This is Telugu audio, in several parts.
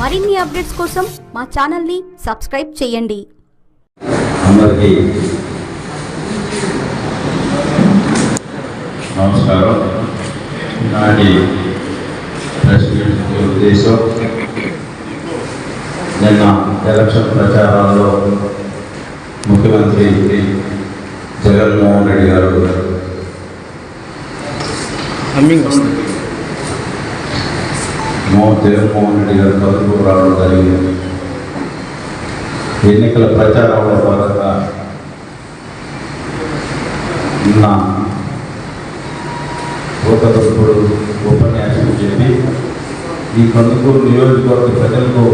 మరిన్ని అప్డేట్స్ కోసం మా ఛానల్ని సబ్స్క్రైబ్ చేయండి. అందరికీ నమస్కారం. నాటి ఉద్దేశం నిన్న ఎలక్షన్ ప్రచారాల్లో ముఖ్యమంత్రి జగన్మోహన్ రెడ్డి గారు మో జగన్మోహన్ రెడ్డి గారు కదుపు రావడం జరిగింది. ఎన్నికల ప్రచారంలో భాగంగా నిన్న ఒకప్పుడు ఉపన్యాసం చెప్పి ఈ కందుకూరు నియోజకవర్గ ప్రజలకు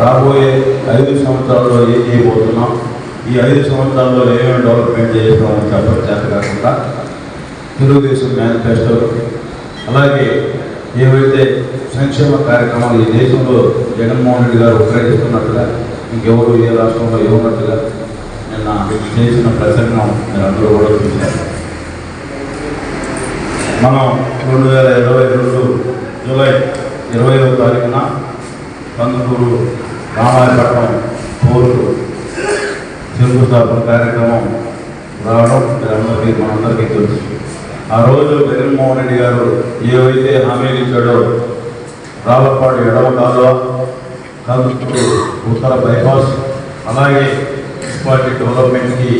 రాబోయే ఐదు సంవత్సరాల్లో ఏం చేయబోతున్నాం? ఈ ఐదు సంవత్సరాల్లో ఏమేమి డెవలప్మెంట్ చేస్తామని చెప్పడం చేత కాకుండా తెలుగుదేశం మేనిఫెస్టో అలాగే ఏవైతే సంక్షేమ కార్యక్రమాలు ఈ దేశంలో జగన్మోహన్ రెడ్డి గారు ఉపయోగిస్తున్నట్టుగా ఇంకెవరు ఏ రాష్ట్రంలో ఇవ్వనట్టుగా నిన్న చేసిన ప్రసంగం నేను అందరూ కూడా చూశాను మనం రెండు వేల ఇరవై రెండు జూలై ఇరవైవ తారీఖున కందుకూరు రామాయపట్నం పోర్టు శంకుస్థాపన కార్యక్రమం రావడం మీరందరికీ మనందరికీ తెలుసు. ఆ రోజు జగన్మోహన్ రెడ్డి గారు ఏవైతే హామీలు ఇచ్చాడో రాళ్ళపాడు ఎడవ కాలువ కందుకూరు ఉత్తర బైపాస్ అలాగే మున్సిపాలిటీ డెవలప్మెంట్కి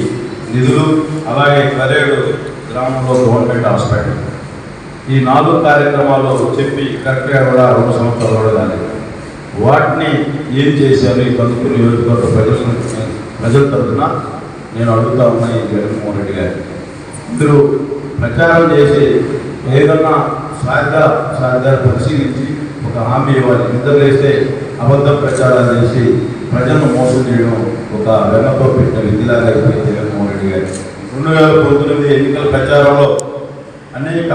నిధులు అలాగే కరేడు గ్రామంలో గవర్నమెంట్ హాస్పిటల్. ఈ నాలుగు కార్యక్రమాలు చెప్పి కరెక్ట్గా కూడా రెండు సంవత్సరాలు కూడా వాటిని ఏం చేశారు? ఈ కందుకు నియోజకవర్గ ప్రజలు ప్రజల తరఫున నేను అడుగుతా ఉన్నా ఈ జగన్మోహన్ రెడ్డి గారు ఇద్దరు ప్రచారం చేసి ఏదన్నా సాధ్య సాధ్యాలు పరిశీలించి ఒక హామీ ఇవ్వాలి. నిద్రలేస్తే అబద్ధ ప్రచారాలు చేసి ప్రజలను మోసం చేయడం ఒక వెనతో పెట్టిన విధిలాగా అయిపోయింది జగన్మోహన్ రెడ్డి గారు. రెండు వేల పంతొమ్మిది ఎన్నికల ప్రచారంలో అనేక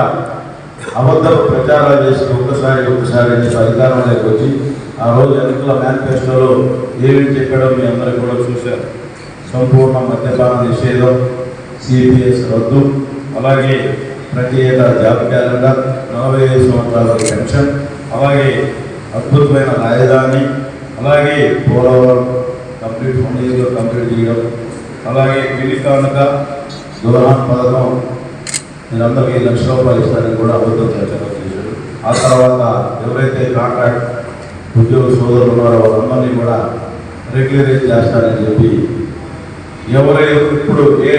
అబద్ధ ప్రచారాలు చేసి ఒక్కసారి ఒక్కసారి అధికారంలోకి వచ్చి ఆ రోజు ఎన్నికల మేనిఫెస్టోలో ఏమేమి చెప్పాడో మీ అందరూ కూడా చూశారు. సంపూర్ణ మద్యపాన నిషేధం సిపిఎస్ రద్దు అలాగే ప్రతి ఏటా జాబ్ క్యాలెండర్ నలభై ఐదు సంవత్సరాల పెన్షన్ అలాగే అద్భుతమైన రాజధాని అలాగే పోలవరం కంప్లీట్ వన్ ఇయర్లో కంప్లీట్ చేయడం అలాగే పెళ్ళి కానుక పథకం మీరందరికీ లక్ష రూపాయలు ఇస్తారని కూడా అబద్ధం చేశారు. ఆ తర్వాత ఎవరైతే కాంట్రాక్ట్ ఉద్యోగ సోదరులు ఉన్నారో వాళ్ళందరినీ కూడా రెగ్యులరైజ్ చేస్తారని చెప్పి ఎవరైతే ఇప్పుడు ఏ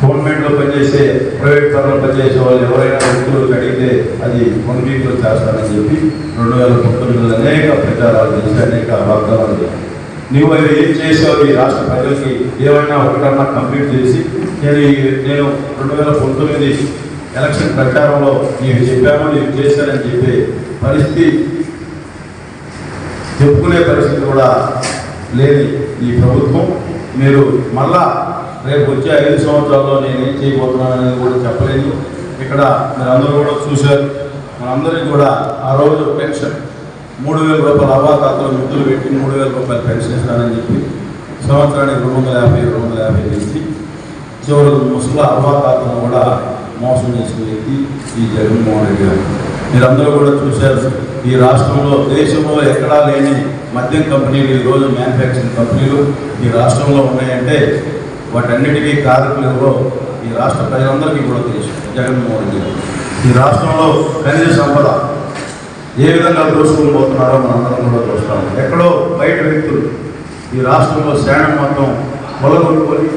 గవర్నమెంట్లో పనిచేసే ప్రైవేట్ పరంలో పనిచేసే వాళ్ళు ఎవరైనా వ్యక్తులు అడిగితే అది వన్ వీక్లో చేస్తారని చెప్పి రెండు వేల పంతొమ్మిదిలో అనేక ప్రచారాలు చేసి అనేక వాగ్దానాలు నువ్వు అవి ఏం చేసావు? ఈ రాష్ట్ర ప్రజలకి ఏమైనా ఒకటన్నా కంప్లీట్ చేసి నేను ఈ- నేను రెండు వేల పంతొమ్మిది ఎలక్షన్ ప్రచారంలో నీవు చెప్పాను నీవు చేశానని చెప్పి పరిస్థితి చెప్పుకునే పరిస్థితి కూడా లేని ఈ ప్రభుత్వం. మీరు మళ్ళా రేపు వచ్చే ఐదు సంవత్సరాల్లో నేను ఏం చేయబోతున్నాను అనేది కూడా చెప్పలేదు. ఇక్కడ మీరు అందరూ కూడా చూశారు. మనందరికీ కూడా ఆ రోజు పెన్షన్ మూడు వేల రూపాయల అవాతాతలో మిత్రులు పెట్టి మూడు వేల రూపాయలు పెన్షన్ ఇస్తానని చెప్పి సంవత్సరానికి రెండు వందల యాభై రెండు వందల యాభై చేసి చివరికి ముసలి అవాతాతను కూడా మోసం చేసిన వ్యక్తి ఈ జగన్మోహన్ రెడ్డి గారు. మీరందరూ కూడా చూశారు. ఈ రాష్ట్రంలో దేశంలో ఎక్కడా లేని మద్యం కంపెనీలు ఈ రోజు మ్యానుఫ్యాక్చరింగ్ కంపెనీలు ఈ రాష్ట్రంలో ఉన్నాయంటే వాటన్నిటికీ కారకులలో ఈ రాష్ట్ర ప్రజలందరికీ కూడా తెలుసు. జగన్మోహన్ రెడ్డి ఈ రాష్ట్రంలో ఖనిజ సంపద ఏ విధంగా దోసుకుని పోతున్నారో మనందరం కూడా చూస్తాం. ఎక్కడో బయట వ్యక్తులు ఈ రాష్ట్రంలో శాణం మొత్తం కొలగొట్టుకొని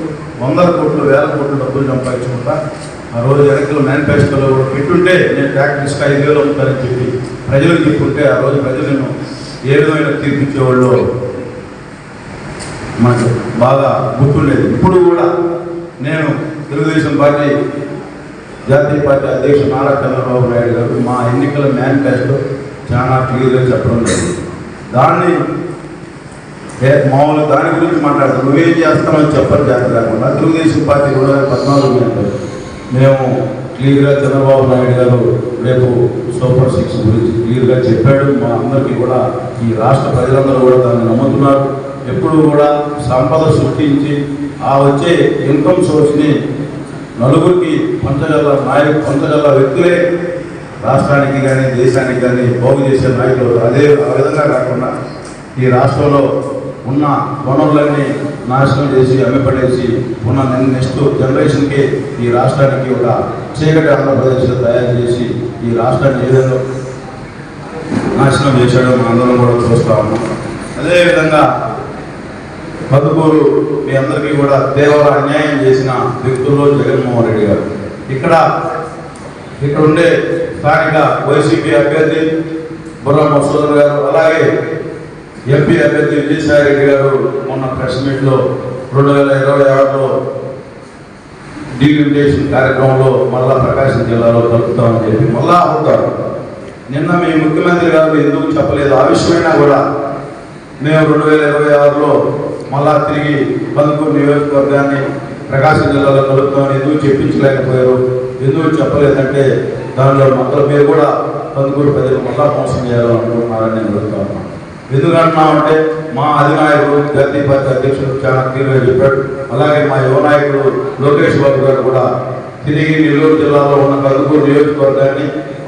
వందల కోట్లు వేల కోట్లు డబ్బులు సంపాదించుకుంటా ఆ రోజు ఎన్నికల మేనిఫెస్టోలో కూడా పెట్టుంటే నేను ట్యాక్స్ ఇసుక ఐదు వేలు అవుతారని చెప్పి ప్రజలు చెప్పుంటే ఆ రోజు ప్రజలను ఏ విధమైన తీర్పిచ్చేవాళ్ళు మనకు బాగా గుర్తుండేది. ఇప్పుడు కూడా నేను తెలుగుదేశం పార్టీ జాతీయ పార్టీ అధ్యక్షుడు నారా చంద్రబాబు నాయుడు గారు మా ఎన్నికల మేనిఫెస్టో చాలా క్లియర్గా చెప్పడం జరిగింది. దాన్ని మామూలు దాని గురించి మాట్లాడతాం. నువ్వేం చేస్తామని చెప్పరు చేత లేకుండా తెలుగుదేశం పార్టీ కూడా పద్నాలుగు గంటలు. మేము క్లియర్గా చంద్రబాబు నాయుడు గారు రేపు సూపర్ సిక్స్ గురించి క్లియర్గా చెప్పాడు. మా అందరికీ కూడా ఈ రాష్ట్ర ప్రజలందరూ కూడా దాన్ని నమ్ముతున్నారు. ఎప్పుడు కూడా సంపద సృష్టించి ఆ వచ్చే ఇన్కమ్ సోర్స్ని నలుగురికి పంచగల నాయకు పంచగల వ్యక్తులే రాష్ట్రానికి కానీ దేశానికి కానీ బాగు చేసే నాయకులు అదే ఆ విధంగా కాకుండా ఈ రాష్ట్రంలో ఉన్న వనరులన్నీ నాశనం చేసి అమ్మిపడేసి ఉన్న నెక్స్ట్ జనరేషన్కి ఈ రాష్ట్రానికి ఒక చీకటి ఆంధ్రప్రదేశ్లో తయారు చేసి ఈ రాష్ట్రాన్ని ఏదైనా నాశనం చేశాడో మనందరం కూడా చూస్తా ఉన్నాం. అదేవిధంగా మధుకూరు మీ అందరికీ కూడా తీవ్ర అన్యాయం చేసిన వ్యక్తుల్లో జగన్మోహన్ రెడ్డి గారు. ఇక్కడ ఇక్కడ ఉండే స్థానిక వైసీపీ అభ్యర్థి బుర్రా మసూదర్ గారు అలాగే ఎంపీ అభ్యర్థి విజయసాయి రెడ్డి గారు మొన్న ప్రెస్ మీట్లో రెండు వేల ఇరవై ఆరులో డీలిమిటేషన్ కార్యక్రమంలో మళ్ళా ప్రకాశం జిల్లాలో కలుపుతామని చెప్పి మళ్ళా అవుతారు నిన్న మీ ముఖ్యమంత్రి గారు ఎందుకు చెప్పలేదు? ఆ విషయమైనా కూడా మేము రెండు వేల ఇరవై ఆరులో మళ్ళా తిరిగి కందుకూరు నియోజకవర్గాన్ని ప్రకాశం జిల్లాలో కలుపుతామని ఎందుకు చెప్పించలేకపోయారు? ఎందుకు చెప్పలేదంటే దానిలో మొత్తం మీరు కూడా కందుకూరు ప్రజలు మళ్ళా మోసం చేయాలనుకుంటున్నారని నేను అడుగుతా ఉన్నాను ఎందుకంటున్నామంటే మా అధినాయకుడు గద్దీ పార్టీ అధ్యక్షుడు చాలా క్లియర్గా చెప్పాడు. అలాగే మా యువ నాయకుడు లోకేష్ బాబు గారు కూడా తిరిగి నెల్లూరు జిల్లాలో ఉన్న కందుకూరు నియోజకవర్గాన్ని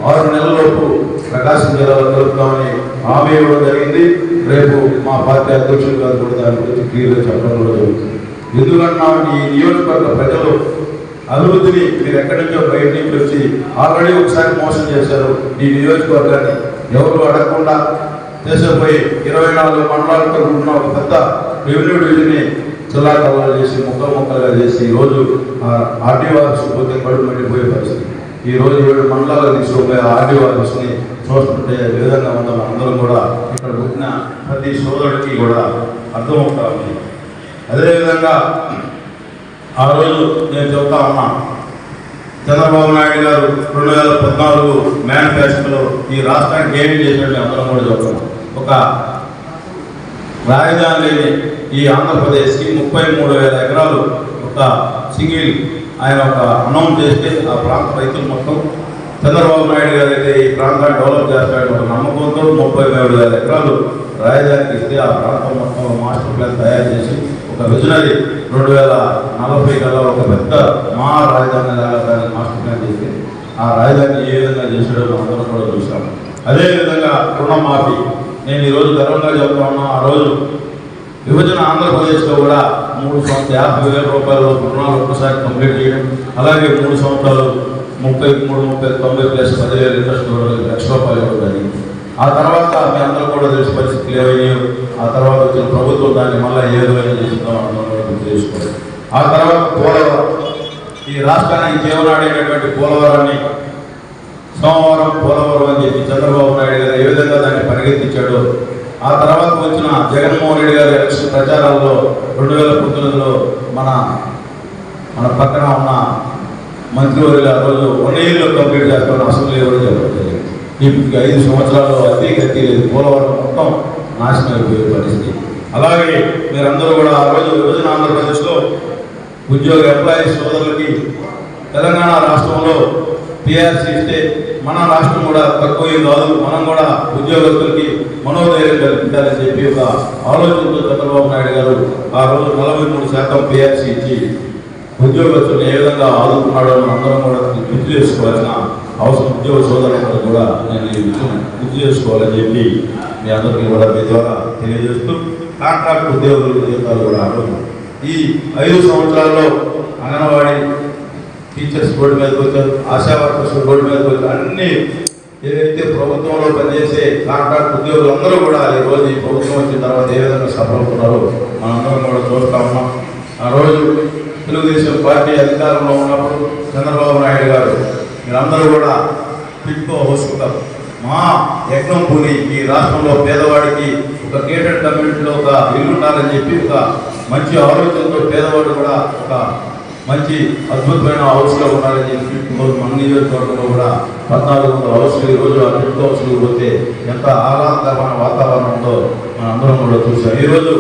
ఆరు నెలలలోపు ప్రకాశం జిల్లాలో కలుపుతామని హామీ ఇవ్వడం జరిగింది. రేపు మా పార్టీ అధ్యక్షులు గారు కూడా దాని గురించి క్లియర్గా చెప్పడం కూడా జరుగుతుంది. ఎందుకంటున్నామంటే ఈ నియోజకవర్గ ప్రజలు అభివృద్ధిని మీరు ఎక్కడి నుంచో బయట నుంచి వచ్చి ఆల్రెడీ ఒకసారి మోసం చేశారు. ఈ నియోజకవర్గాన్ని ఎవరు అడగకుండా చేసేపోయి ఇరవై నాలుగు మండలాలతో ఉన్న ఒక పెద్ద రెవెన్యూ డివిజన్ని చిల్లా చేసి ముక్కలు ముక్కలుగా చేసి ఈరోజు ఆర్డీఓ ఆఫీస్ పోతే కడుపు మండిపోయే పరిస్థితి. ఈ రోజు ఏడు మండలాలు తీసుకుపోయి ఆర్డీఓ ఆఫీస్ని చూస్తుంటే విధంగా ఉన్న అందరం కూడా ఇక్కడ పుట్టిన ప్రతి సోదరుడికి కూడా అర్థమవుతా ఉంది. అదేవిధంగా ఆ రోజు నేను చెప్తా ఉన్నా చంద్రబాబు నాయుడు గారు రెండు వేల పద్నాలుగు మేనిఫెస్టోలో ఈ రాష్ట్రానికి ఏమి చేసినట్టు అందరం కూడా చెప్తాం ఒక రాజధాని లేని ఈ ఆంధ్రప్రదేశ్కి ముప్పై మూడు వేల ఎకరాలు ఒక సింగిల్ ఆయన ఒక అనౌన్స్ చేస్తే ఆ ప్రాంత రైతులు మొత్తం చంద్రబాబు నాయుడు గారు అయితే ఈ ప్రాంతాన్ని డెవలప్ చేస్తాడని ఒక నమ్మకంతో ముప్పై మూడు వేల ఎకరాలు రాజధానికి ఇస్తే ఆ ప్రాంతం మొత్తం మాస్టర్ ప్లాన్ తయారు చేసి ఒక విజనరీ రెండు వేల నలభై కల్లా ఒక పెద్ద మా రాజధాని మాస్టర్ ప్లాన్ చేసి ఆ రాజధాని ఏ విధంగా చేశాడో అందరూ కూడా చూసాం అదేవిధంగా రుణమాఫీ. నేను ఈరోజు గర్వంగా చెప్తా ఉన్నా ఆ రోజు విభజన ఆంధ్రప్రదేశ్లో కూడా మూడు సంవత్సరాలు యాభై వేల రూపాయలు రుణాలు ఒకసారి కంప్లీట్ చేయడం. అలాగే మూడు సంవత్సరాలు ముప్పై మూడు ముప్పై తొంభై ప్లస్ పదివేలు ఇంట్రెస్ట్ లక్ష రూపాయలు ఇవ్వడం జరిగింది. ఆ తర్వాత మీ అందరూ కూడా తెలిసి పరిస్థితి ఏవయ్యాయో ఆ తర్వాత వచ్చిన ప్రభుత్వం దాన్ని మళ్ళీ ఏ విధంగా చేస్తుందో ఆ తర్వాత పోలవరం. ఈ రాష్ట్రానికి జీవనాడేటటువంటి పోలవరాన్ని సోమవారం పోలవరం అని చెప్పి చంద్రబాబు నాయుడు గారు ఏ విధంగా దాన్ని పరిగెత్తించాడో ఆ తర్వాత వచ్చిన జగన్మోహన్ రెడ్డి గారి ఎలక్షన్ ప్రచారాల్లో రెండు వేల పంతొమ్మిదిలో మన మన పక్కన ఉన్న మంత్రివర్యులు ఆ రోజు వన్ ఇయర్లో కంప్లీట్ చేస్తామని అసెంబ్లీ ఎవరు చెప్పలేదు ఇప్పుడు ఐదు సంవత్సరాల్లో అతి గతి లేదు పోలవరం మొత్తం నాశనం అయిపోయే పరిస్థితి. అలాగే మీరందరూ కూడా ఆ రోజు విభజన ఆంధ్రప్రదేశ్లో ఉద్యోగ ఎంప్లాయీ సోదరులకి తెలంగాణ రాష్ట్రంలో టీఆర్సీ ఇస్తే మన రాష్ట్రం కూడా తక్కువ కాదు. మనం కూడా ఉద్యోగస్తులకి మనోధైర్యం కల్పించాలని చెప్పి ఒక ఆలోచనతో చంద్రబాబు నాయుడు గారు ఆ రోజు నలభై మూడు శాతం పిఆర్సీ ఇచ్చి ఉద్యోగస్తులను ఏ విధంగా ఆదుకున్నాడో అందరం కూడా గుర్తు చేసుకోవాల్సిన అవసరం ఉద్యోగ సోదరులందరూ కూడా నేను ఈ విషయం గుర్తు చేసుకోవాలని చెప్పి మీ అందరికీ కూడా మీ ద్వారా తెలియజేస్తూ కాంట్రాక్ట్ ఉద్యోగుల జీవితాలు కూడా ఈ ఐదు సంవత్సరాల్లో అంగన్వాడీ టీచర్స్ బోర్డు మీద వచ్చారు ఆశా వర్కర్స్ బోర్డు మీదకి వచ్చారు అన్ని ఏదైతే ప్రభుత్వంలో పనిచేసే కాంట్రాక్ట్ ఉద్యోగులు అందరూ కూడా ఈ రోజు ఈ ప్రభుత్వం వచ్చిన తర్వాత ఏ విధంగా సఫలవుతున్నారో మనందరం కూడా చూస్తా ఉన్నాం. ఆ రోజు తెలుగుదేశం పార్టీ అధికారంలో ఉన్నప్పుడు చంద్రబాబు నాయుడు గారు మీరందరూ కూడా టిట్కో హోసుకుంటారు మా యజ్ఞం పూని ఈ రాష్ట్రంలో పేదవాడికి ఒక గేటెడ్ కమ్యూనిటీలో ఒక ఇల్లు ఉండాలని చెప్పి ఒక మంచి ఆలోచనతో పేదవాడు కూడా ఒక మంచి అద్భుతమైన హౌస్లో ఉండాలని చెప్పి మన నియోజకవర్గంలో కూడా పద్నాలుగు వందల హౌస్లు ఈ రోజు ఆ టెంట్ హౌస్లు పోతే ఎంత ఆహ్లాదకరమైన వాతావరణంలో మన అందరం కూడా చూసాం ఈరోజు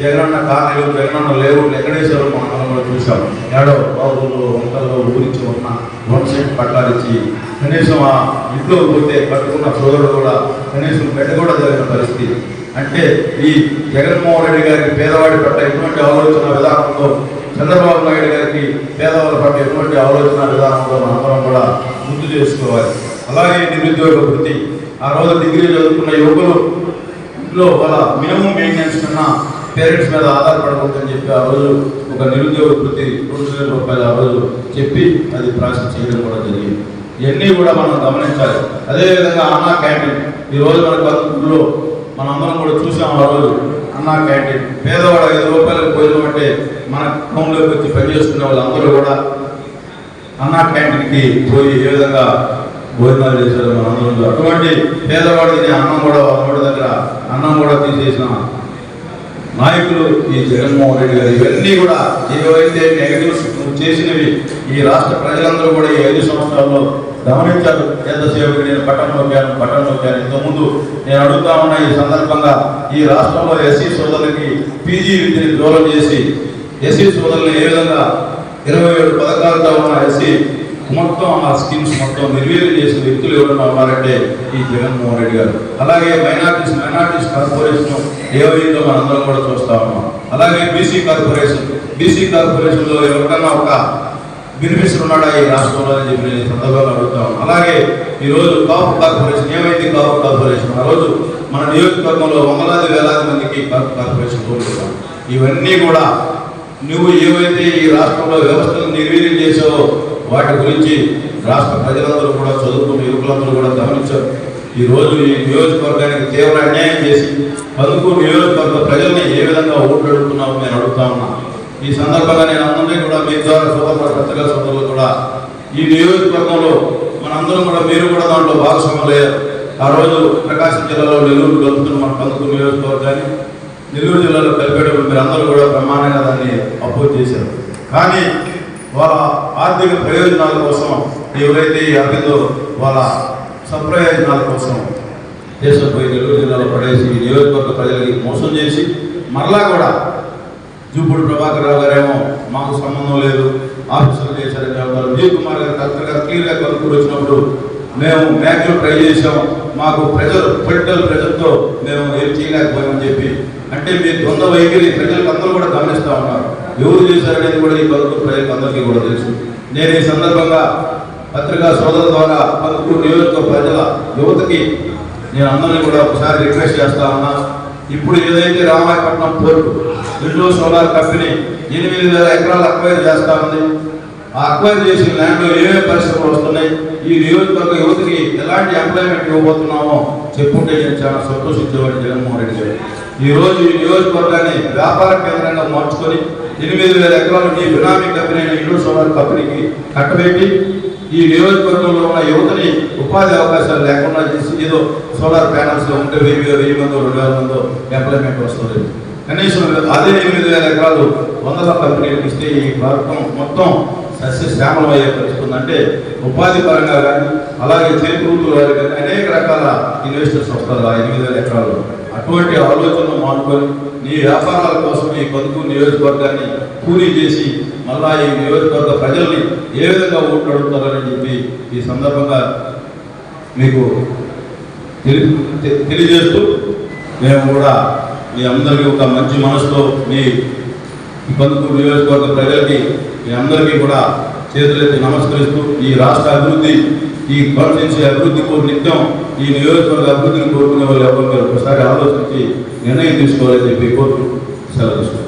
జగనన్న కాలనీలు జగనన్న లేవు ఎక్కడేసారో మనం కూడా చూసాం ఏడో బాబులు వంటల్లో ఊరించి ఉన్న వన్ సెట్ పట్టాలు ఇచ్చి కనీసం ఆ ఇంట్లో పోతే పట్టుకున్న సోదరుడు కూడా కనీసం బెడ్ కూడా జరిగిన పరిస్థితి. అంటే ఈ జగన్మోహన్ రెడ్డి గారికి పేదవాడి పట్ల ఎటువంటి ఆలోచన విధానంతో చంద్రబాబు నాయుడు గారికి పేదవాళ్ళ పట్ల ఎటువంటి ఆలోచన విధానంలో మనందరం కూడా గుర్తు చేసుకోవాలి. అలాగే నిరుద్యోగ వృత్తి. ఆ రోజు డిగ్రీ చదువుకున్న యువకులు ఇంట్లో వాళ్ళ మినిమం మెయింటెనెన్స్ కన్నా పేరెంట్స్ మీద ఆధారపడకూడదని చెప్పి ఆ రోజు ఒక నిరుద్యోగ వృత్తి రెండు వేల రూపాయలు ఆ రోజు చెప్పి అది ప్రాసెస్ చేయడం కూడా జరిగింది. ఇవన్నీ కూడా మనం గమనించాలి. అదేవిధంగా అన్నా క్యాంటీన్. ఈ రోజు మన పద్ధతుల్లో మనందరం కూడా చూసాం ఆ రోజు. అన్నా క్యాంటీన్. పేదవాడు ఐదు రూపాయలకు భోజనం అంటే మన టౌన్లోకి వచ్చి పనిచేస్తున్న వాళ్ళందరూ కూడా అన్నా క్యాంటీన్కి పోయి ఏ విధంగా భోజనాలు చేశారు మన అందరూ అటువంటి పేదవాడు తినే అన్నం కూడా వాళ్ళ దగ్గర అన్నం కూడా తీసేసిన నాయకులు ఈ జగన్మోహన్ రెడ్డి గారు ఇవన్నీ కూడా ఏవైతే నెగటివ్స్ చేసినవి ఈ రాష్ట్ర ప్రజలందరూ కూడా ఈ ఐదు సంవత్సరాల్లో గమనించారు. ఎంతసేపు నేను పట్టణం నొక్కాను పట్టణం నొక్కాను ఇంతకుముందు నేను అడుగుతా ఉన్న ఈ సందర్భంగా ఈ రాష్ట్రంలో ఎస్సీ సోదరులకి పీజీ విద్యని దూరం చేసి ఎస్సీ సోదరులు ఏ విధంగా ఇరవై ఏడు పథకాలతో ఉన్న ఎస్సీ మొత్తం ఆ స్కీమ్స్ మొత్తం నిర్వీర్యం చేసిన వ్యక్తులు ఎవరైనా ఉన్నారంటే ఈ జగన్మోహన్ రెడ్డి గారు. అలాగే మైనార్టీస్ మైనార్టీస్ కార్పొరేషన్ ఏవైందో మనందరం కూడా చూస్తా ఉన్నాం. అలాగే బీసీ కార్పొరేషన్ బీసీ కార్పొరేషన్లో ఎవరికన్నా ఒక వినిపిస్తున్నాడా ఈ రాష్ట్రంలో అని చెప్పి నేను ఈ సందర్భంగా అడుగుతా అలాగే ఈరోజు కాపు కార్పొరేషన్ ఏమైంది కాపు కార్పొరేషన్ ఆ రోజు మన నియోజకవర్గంలో వందలాది వేలాది మందికి కాపు కార్పొరేషన్ కోరుకుంటాం ఇవన్నీ కూడా నువ్వు ఏవైతే ఈ రాష్ట్రంలో వ్యవస్థను నిర్వీర్యం చేసావో వాటి గురించి రాష్ట్ర ప్రజలందరూ కూడా చదువుకున్న యువకులందరూ కూడా గమనించారు. ఈ రోజు ఈ నియోజకవర్గానికి తీవ్ర అన్యాయం చేసి పదుకు నియోజకవర్గ ప్రజల్ని ఏ విధంగా ఓట్లు అడుగుతున్నావు నేను అడుగుతా ఉన్నా. ఈ సందర్భంగా నేను అందరినీ కూడా మీ ద్వారా సోదరుల పత్రికా సోదరులు కూడా ఈ నియోజకవర్గంలో మనందరం కూడా మీరు కూడా దాంట్లో భాగస్వాములయ్యారు ఆ రోజు ప్రకాశం జిల్లాలో నెల్లూరు కలుపుతున్న మన పందుకు నియోజకవర్గాన్ని నెల్లూరు జిల్లాలో కలిపేటప్పుడు మీరు అందరూ కూడా బ్రహ్మాండంగా దాన్ని అపోజ్ చేశారు. కానీ వాళ్ళ ఆర్థిక ప్రయోజనాల కోసం ఎవరైతే ఈ అరవిందో వాళ్ళ సప్రయోజనాల కోసం దేశంపై నెల్లూరు జిల్లాలో పడేసి నియోజకవర్గ ప్రజలకి మోసం చేసి మరలా కూడా జూపూడి ప్రభాకర్ రావు గారేమో మాకు సంబంధం లేదు. ఆఫీసులు చేశారని చెప్తారు విజయ్ కుమార్ గారు కరెక్ట్గా క్లియర్గా కలుపుకొని వచ్చినప్పుడు మేము మ్యాక్సిమం ట్రై చేసాం మాకు ప్రెజర్ పొలిటికల్ ప్రెజర్తో మేము ఏం చేయలేకపోయామని చెప్పి. అంటే మీ ద్వంద్వ వైఖరి ప్రజలకు అందరూ కూడా గమనిస్తూ ఉన్నారు. ఎవరు చేశారనేది కూడా ఈ పలువురు ప్రజలకు అందరికీ కూడా తెలుసు. నేను ఈ సందర్భంగా పత్రికా సోదరుల ద్వారా పలువురు నియోజకవర్గ ప్రజల యువతకి నేను అందరినీ కూడా ఒకసారి రిక్వెస్ట్ చేస్తా ఉన్నా. ఇప్పుడు ఏదైతే Ramayapatnam port window solar company ఎనిమిది వేల ఎకరాలు అక్వైర్ చేస్తా ఉంది. ఆ అక్వైర్ చేసిన ల్యాండ్లో ఏమేమి పరిశ్రమలు వస్తున్నాయి? ఈ నియోజకవర్గ యువతకి ఎలాంటి ఎంప్లాయ్మెంట్ ఇవ్వబోతున్నామో చెప్పుంటే నేను చాలా సంతోషించేవాడిని జగన్మోహన్ రెడ్డి గారు. ఈ ఈ నియోజకవర్గాన్ని వ్యాపార కేంద్రంగా మార్చుకొని ఎనిమిది వేల ఎకరాలు ఈ బినామీ కంపెనీ అయిన ఇండో సోలార్ కంపెనీకి కట్టబెట్టి ఈ నియోజకవర్గంలో ఉన్న యువతని ఉపాధి అవకాశాలు లేకుండా చేసి ఏదో సోలార్ ప్యానల్స్ ఉంటే వెయ్యి వెయ్యి మందో రెండు వేల మందో ఎంప్లాయ్మెంట్ వస్తుంది. కనీసం అదే ఎనిమిది వేల ఎకరాలు వందల కంపెనీలకు ఇస్తే ఈ భారతం మొత్తం సస్యశ్యామలం అయ్యే అంటే ఉపాధి పరంగా కానీ అలాగే చేకూరుతుల వారి కానీ అనేక రకాల ఇన్వెస్టర్స్ వస్తారు ఆ ఎనిమిది వేల ఎకరాలు. అటువంటి ఆలోచనలు మానుకొని నీ వ్యాపారాల కోసం ఈ పొదుపు నియోజకవర్గాన్ని కూలీ చేసి మళ్ళా ఈ నియోజకవర్గ ప్రజల్ని ఏ విధంగా ఓట్లు అడుగుతారని చెప్పి ఈ సందర్భంగా మీకు తెలి- తెలియజేస్తూ మేము కూడా మీ అందరికీ ఒక మంచి మనసుతో మీ ఇబ్బందుకు నియోజకవర్గ ప్రజలకి మీ అందరికీ కూడా చేతులెత్తి నమస్కరిస్తూ ఈ రాష్ట్ర అభివృద్ధి ఈ పరిశీలించే అభివృద్ధి కోరు నిత్యం ఈ నియోజకవర్గ అభివృద్ధిని కోరుకునే వాళ్ళు ఎవరు మీరు ఒకసారి ఆలోచించి నిర్ణయం తీసుకోవాలని చెప్పి కోరుతూ సెలవు తీసుకుంటాను